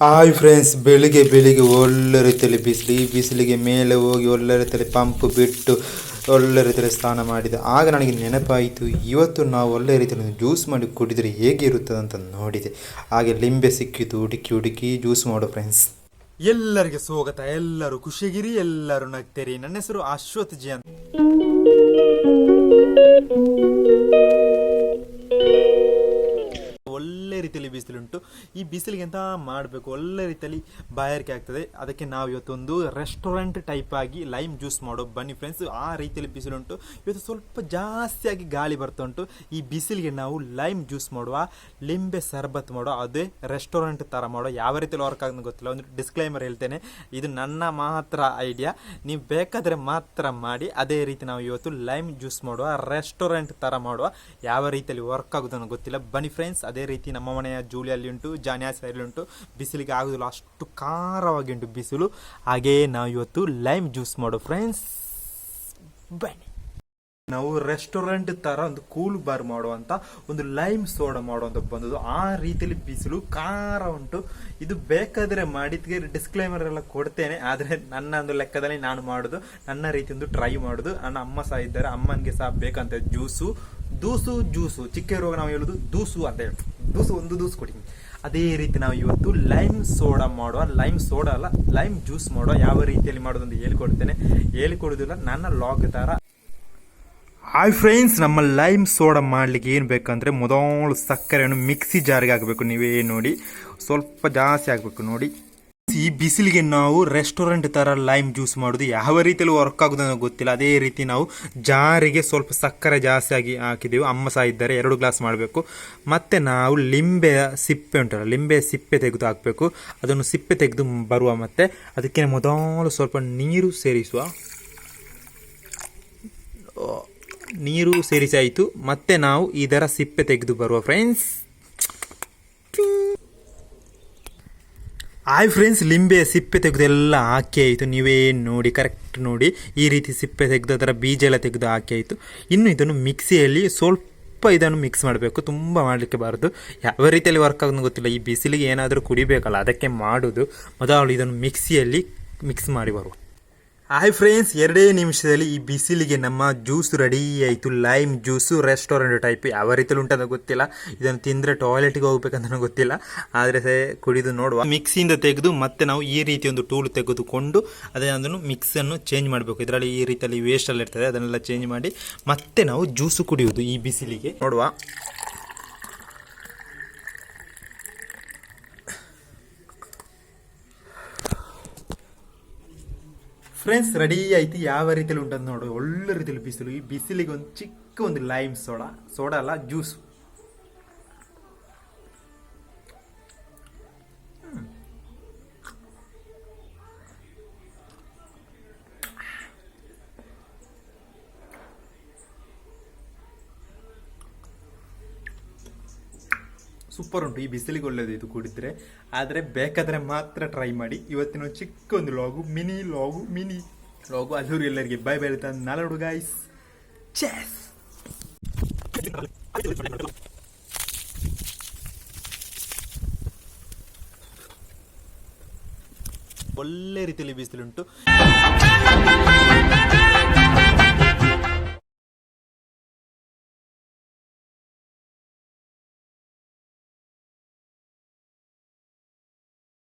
Hi friends ಬೆಳಿಗ್ಗೆ ಬೆಳಿಗ್ಗೆ ಒಳ್ಳೆ ರೀತಿಯಲ್ಲಿ ಬಿಸಿಲು ಈ ಬಿಸಿಲಿಗೆ ಮೇಲೆ ಹೋಗಿ ಒಳ್ಳೆ ರೀತಿಯಲ್ಲಿ ಪಂಪ್ ಬಿಟ್ಟು ಒಳ್ಳೆ ರೀತಿಯಲ್ಲಿ ಸ್ನಾನ ಮಾಡಿದೆ. ಆಗ ನನಗೆ ನೆನಪಾಯಿತು, ಇವತ್ತು ನಾವು ಒಳ್ಳೆ ರೀತಿಯಲ್ಲಿ ಜ್ಯೂಸ್ ಮಾಡಿ ಕುಡಿದರೆ ಹೇಗೆ ಇರುತ್ತದೆ ಅಂತ ನೋಡಿದೆ. ಹಾಗೆ ಲಿಂಬೆ ಸಿಕ್ಕಿತು, ಹುಡುಕಿ ಹುಡುಕಿ ಜ್ಯೂಸ್ ಮಾಡು ಫ್ರೆಂಡ್ಸ್ ಎಲ್ಲರಿಗೆ ಸ್ವಾಗತ, ಎಲ್ಲರೂ ಖುಷಿಗಿರಿ ಎಲ್ಲರೂ ನಗ್ತೇರಿ. ನನ್ನ ಹೆಸರು ಅಶ್ವಥ್ ಜಿ ಅಂತ. ಈ ಬಿಸಿಲಿಗೆ ಎಂತ ಮಾಡಬೇಕು? ಒಳ್ಳೆ ರೀತಿಯಲ್ಲಿ ಬಾಯಾರಿಕೆ ಆಗ್ತದೆ. ಅದಕ್ಕೆ ನಾವು ಇವತ್ತೊಂದು ರೆಸ್ಟೋರೆಂಟ್ ಟೈಪ್ ಆಗಿ ಲೈಮ್ ಜ್ಯೂಸ್ ಮಾಡೋ, ಬನ್ನಿ ಫ್ರೆಂಡ್ಸ್ ಆ ರೀತಿಯಲ್ಲಿ ಬಿಸಿಲುಂಟು. ಇವತ್ತು ಸ್ವಲ್ಪ ಜಾಸ್ತಿಯಾಗಿ ಗಾಳಿ ಬರ್ತಾ ಉಂಟು. ಈ ಬಿಸಿಲಿಗೆ ನಾವು ಲೈಮ್ ಜ್ಯೂಸ್ ಮಾಡುವ, ಲಿಂಬೆ ಸರ್ಬತ್ ಮಾಡೋ ಅದೇ ರೆಸ್ಟೋರೆಂಟ್ ಥರ ಮಾಡೋ ಯಾವ ರೀತಿಯಲ್ಲಿ ವರ್ಕ್ ಆಗೋದು ಗೊತ್ತಿಲ್ಲ. ಒಂದು ಡಿಸ್ಕ್ಲೈಮರ್ ಹೇಳ್ತೇನೆ. ಇದು ನನ್ನ ಮಾತ್ರ ಐಡಿಯಾ ನೀವು ಬೇಕಾದರೆ ಮಾತ್ರ ಮಾಡಿ. ಅದೇ ರೀತಿ ನಾವು ಇವತ್ತು ಲೈಮ್ ಜ್ಯೂಸ್ ಮಾಡುವ ರೆಸ್ಟೋರೆಂಟ್ ಥರ ಮಾಡುವ. ಯಾವ ರೀತಿಯಲ್ಲಿ ವರ್ಕ್ ಆಗೋದನ್ನು ಗೊತ್ತಿಲ್ಲ. ಬನ್ನಿ ಫ್ರೆಂಡ್ಸ್ ಅದೇ ರೀತಿ ನಮ್ಮ ಮನೆಯ ಜೂಲಿಯಲ್ಲಿ ಉಂಟು, ಜಾನಿಯಾ ಸೈಡ್ ಉಂಟು, ಬಿಸಿಲಿಗೆ ಆಗೋದಿಲ್ಲ, ಅಷ್ಟು ಖಾರವಾಗಿ ಉಂಟು ಬಿಸಿಲು. ಹಾಗೆಯೇ ನಾವು ಇವತ್ತು ಲೈಮ್ ಜ್ಯೂಸ್ ಮಾಡೋ ಫ್ರೆಂಡ್ಸ್ ಬನ್ನಿ. ನಾವು ರೆಸ್ಟೋರೆಂಟ್ ತರ ಒಂದು ಕೂಲ್ ಬಾರ್ ಮಾಡುವಂತ, ಒಂದು ಲೈಮ್ ಸೋಡಾ ಮಾಡುವಂತ ಬಂದದ್ದು. ಆ ರೀತಿಯಲ್ಲಿ ಬಿಸಿಲು, ಖಾರ ಉಂಟು. ಇದು ಬೇಕಾದ್ರೆ ಮಾಡಿದ್ಗೆ ಡಿಸ್ಕ್ಲೈಮರ್ ಎಲ್ಲ ಕೊಡ್ತೇನೆ. ಆದ್ರೆ ನನ್ನ ಒಂದು ಲೆಕ್ಕದಲ್ಲಿ ನಾನು ಮಾಡುದು, ನನ್ನ ರೀತಿ ಒಂದು ಟ್ರೈ ಮಾಡುದು. ನನ್ನ ಅಮ್ಮ ಸಹ ಇದ್ದಾರೆ, ಅಮ್ಮನಿಗೆ ಸಹ ಬೇಕಂತ ಜ್ಯೂಸು ದೂಸು ಜ್ಯೂಸು ಚಿಕ್ಕ ಇರುವಾಗ ನಾವು ಹೇಳುದು ದೂಸು ಅಂತ ಹೇಳಿ. ದೂಸು, ಒಂದು ದೂಸು ಕೊಡಿ. ಅದೇ ರೀತಿ ನಾವು ಇವತ್ತು ಲೈಮ್ ಸೋಡಾ ಮಾಡುವ ಲೈಮ್ ಸೋಡಾ ಅಲ್ಲ ಲೈಮ್ ಜ್ಯೂಸ್ ಮಾಡುವ ಯಾವ ರೀತಿಯಲ್ಲಿ ಮಾಡೋದು ಹೇಳ್ಕೊಡೋದಿಲ್ಲ ಹೇಳಿಕೊಡುದಿಲ್ಲ ನನ್ನ ಲಾಗ್ ತರ. ಹಾಯ್ ಫ್ರೆಂಡ್ಸ್ ನಮ್ಮ ಲೈಮ್ ಸೋಡಾ ಮಾಡಲಿಕ್ಕೆ ಏನು ಬೇಕಂದ್ರೆ ಮೊದಲು ಸಕ್ಕರೆಯನ್ನು ಮಿಕ್ಸಿ ಜಾರಿಗೆ ಹಾಕಬೇಕು. ನೀವೇ ನೋಡಿ, ಸ್ವಲ್ಪ ಜಾಸ್ತಿ ಆಗಬೇಕು ನೋಡಿ. ಈ ಬಿಸಿಲಿಗೆ ನಾವು ರೆಸ್ಟೋರೆಂಟ್ ಥರ ಲೈಮ್ ಜ್ಯೂಸ್ ಮಾಡೋದು ಯಾವ ರೀತಿಯಲ್ಲಿ ವರ್ಕ್ ಆಗೋದು ಗೊತ್ತಿಲ್ಲ. ಅದೇ ರೀತಿ ನಾವು ಜಾರಿಗೆ ಸ್ವಲ್ಪ ಸಕ್ಕರೆ ಜಾಸ್ತಿ ಆಗಿ ಹಾಕಿದ್ದೀವಿ ಅಮ್ಮ ಸಹ ಇದ್ದಾರೆ, ಎರಡು ಗ್ಲಾಸ್ ಮಾಡಬೇಕು. ಮತ್ತು ನಾವು ಲಿಂಬೆಯ ಸಿಪ್ಪೆ ಉಂಟಲ್ಲ, ಲಿಂಬೆ ಸಿಪ್ಪೆ ತೆಗೆದು ಹಾಕಬೇಕು. ಅದನ್ನು ಸಿಪ್ಪೆ ತೆಗೆದು ಬರುವ ಮತ್ತು ಅದಕ್ಕೆ ಮೊದಲು ಸ್ವಲ್ಪ ನೀರು ಸೇರಿಸುವ. ನೀರು ಸೇರಿಸಾಯಿತು. ಮತ್ತೆ ನಾವು ಇದರ ಸಿಪ್ಪೆ ತೆಗೆದು ಬರುವ ಫ್ರೆಂಡ್ಸ್ ಆಯ್ ಫ್ರೆಂಡ್ಸ್ ಲಿಂಬೆ ಸಿಪ್ಪೆ ತೆಗೆದು ಎಲ್ಲ ಹಾಕಿ ಆಯಿತು. ನೀವೇನು ನೋಡಿ ಕರೆಕ್ಟ್ ನೋಡಿ. ಈ ರೀತಿ ಸಿಪ್ಪೆ ತೆಗೆದು, ಅದರ ಬೀಜ ಎಲ್ಲ ತೆಗೆದು ಹಾಕಿ ಆಯಿತು. ಇನ್ನು ಇದನ್ನು ಮಿಕ್ಸಿಯಲ್ಲಿ ಸ್ವಲ್ಪ ಇದನ್ನು ಮಿಕ್ಸ್ ಮಾಡಬೇಕು. ತುಂಬ ಮಾಡಲಿಕ್ಕೆ ಬಾರದು. ಯಾವ ರೀತಿಯಲ್ಲಿ ವರ್ಕ್ ಆಗೋದು ಗೊತ್ತಿಲ್ಲ. ಈ ಬಿಸಿಲಿಗೆ ಏನಾದರೂ ಕುಡಿಬೇಕಲ್ಲ, ಅದಕ್ಕೆ ಮಾಡೋದು. ಮೊದಲು ಇದನ್ನು ಮಿಕ್ಸಿಯಲ್ಲಿ ಮಿಕ್ಸ್ ಮಾಡಿ ಬರುವ. ಹಾಯ್ ಫ್ರೆಂಡ್ಸ್, ಎರಡೇ ನಿಮಿಷದಲ್ಲಿ ಈ ಬಿಸಿಲಿಗೆ ನಮ್ಮ ಜ್ಯೂಸ್ ರೆಡಿ ಆಯಿತು. ಲೈಮ್ ಜ್ಯೂಸು ರೆಸ್ಟೋರೆಂಟ್ ಟೈಪ್ ಯಾವ ರೀತಿಯಲ್ಲಿ ಉಂಟಂತ ಗೊತ್ತಿಲ್ಲ. ಇದನ್ನು ತಿಂದರೆ ಟಾಯ್ಲೆಟ್ಗೆ ಹೋಗ್ಬೇಕಂತ ಗೊತ್ತಿಲ್ಲ. ಆದರೆ ಸೇ, ಕುಡಿದು ನೋಡುವ. ಮಿಕ್ಸಿಯಿಂದ ತೆಗೆದು ಮತ್ತೆ ನಾವು ಈ ರೀತಿ ಒಂದು ಟೂಲ್ ತೆಗೆದುಕೊಂಡು ಅದೇ ಅದನ್ನು ಮಿಕ್ಸನ್ನು ಚೇಂಜ್ ಮಾಡಬೇಕು. ಇದರಲ್ಲಿ ಈ ರೀತಿಯಲ್ಲಿ ವೇಸ್ಟಲ್ಲಿ ಇರ್ತದೆ ಅದನ್ನೆಲ್ಲ ಚೇಂಜ್ ಮಾಡಿ ಮತ್ತೆ ನಾವು ಜ್ಯೂಸು ಕುಡಿಯುವುದು ಈ ಬಿಸಿಲಿಗೆ. ನೋಡುವ. ಫ್ರೆಂಡ್ಸ್ ರೆಡಿ ಆಯ್ತು. ಯಾವ ರೀತಿಯಲ್ಲಿ ಉಂಟಂತ ನೋಡು. ಒಳ್ಳೆ ರೀತಿಯಲ್ಲಿ ಬಿಸಿಲು. ಈ ಬಿಸಿಲಿಗೆ ಒಂದು ಚಿಕ್ಕ ಒಂದು ಲೈಮ್ ಸೋಡಾ ಸೋಡಾ ಅಲ್ಲ ಜ್ಯೂಸ್ ಸೂಪರ್ ಉಂಟು. ಈ ಬಿಸಿಲಿಗೆ ಒಳ್ಳೆಯದು ಇದು ಕುಡಿದ್ರೆ. ಆದರೆ ಬೇಕಾದರೆ ಮಾತ್ರ ಟ್ರೈ ಮಾಡಿ. ಇವತ್ತಿನ ಚಿಕ್ಕ ಒಂದು ಲಾಗು ಮಿನಿ ಲಾಗು ಮಿನಿ ಲಾಗು ಅಲ್ಲೂರು ಎಲ್ಲರಿಗೆ ಬೈ ಬೈ ತಂದು ನಾಲ್ಕು ಗಾಯ್ಸ್ ಚೆಸ್ ಒಳ್ಳೆ ರೀತಿಯಲ್ಲಿ ಬಿಸಿಲುಂಟು